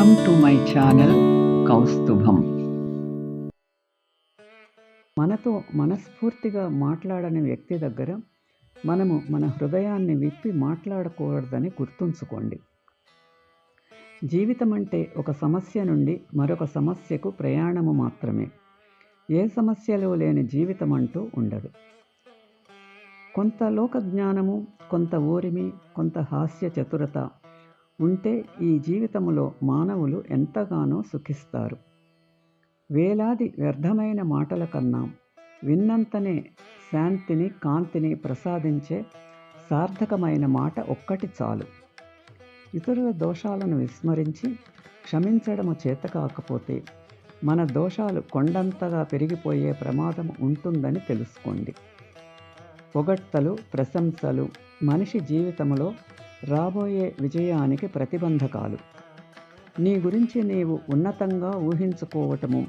Welcome to my channel Kaustubham మనతో మనస్ఫూర్తిగా మాట్లాడని వ్యక్తి దగ్గర మనము మన హృదయాన్ని విప్పి మాట్లాడకూడదని గుర్తుంచుకోండి. జీవితం అంటే ఒక సమస్య నుండి మరొక సమస్యకు ప్రయాణము మాత్రమే. ఏ సమస్యలు లేని జీవితం అంటూ ఉండదు. కొంత లోక జ్ఞానము కొంత ఊరిమి కొంత హాస్య చతురత ఉంటే ఈ జీవితంలో మానవులు ఎంతగానో సుఖిస్తారు. వేలాది వ్యర్థమైన మాటల కన్నా విన్నంతనే శాంతిని కాంతిని ప్రసాదించే సార్థకమైన మాట ఒక్కటి చాలు. ఇతరుల దోషాలను విస్మరించి క్షమించడము చేత కాకపోతే మన దోషాలు కొండంతగా పెరిగిపోయే ప్రమాదం ఉంటుందని తెలుసుకోండి. పొగడ్తలు ప్రశంసలు మనిషి జీవితంలో రాబోయే విజయానికి ప్రతిబంధకాలు. నీ గురించి నీవు ఉన్నతంగా ఊహించుకోవటము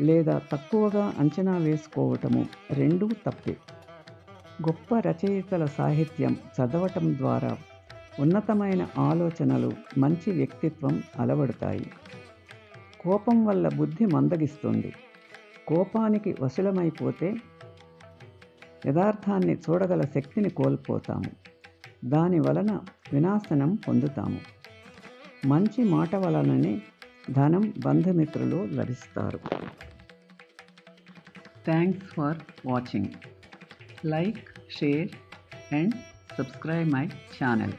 లేదా తక్కువగా అంచనా వేసుకోవటము రెండూ తప్పే. గొప్ప రచయితల సాహిత్యం చదవటం ద్వారా ఉన్నతమైన ఆలోచనలు మంచి వ్యక్తిత్వం అలవడతాయి. కోపం వల్ల బుద్ధి మందగిస్తుంది. కోపానికి వశులమైపోతే యథార్థాన్ని చూడగల శక్తిని కోల్పోతాము. దాని వలన వినాశనం పొందుతాము. మంచి మాట వలననే ధనం బంధుమిత్రులు లభిస్తారు. Thanks for watching like share and subscribe my channel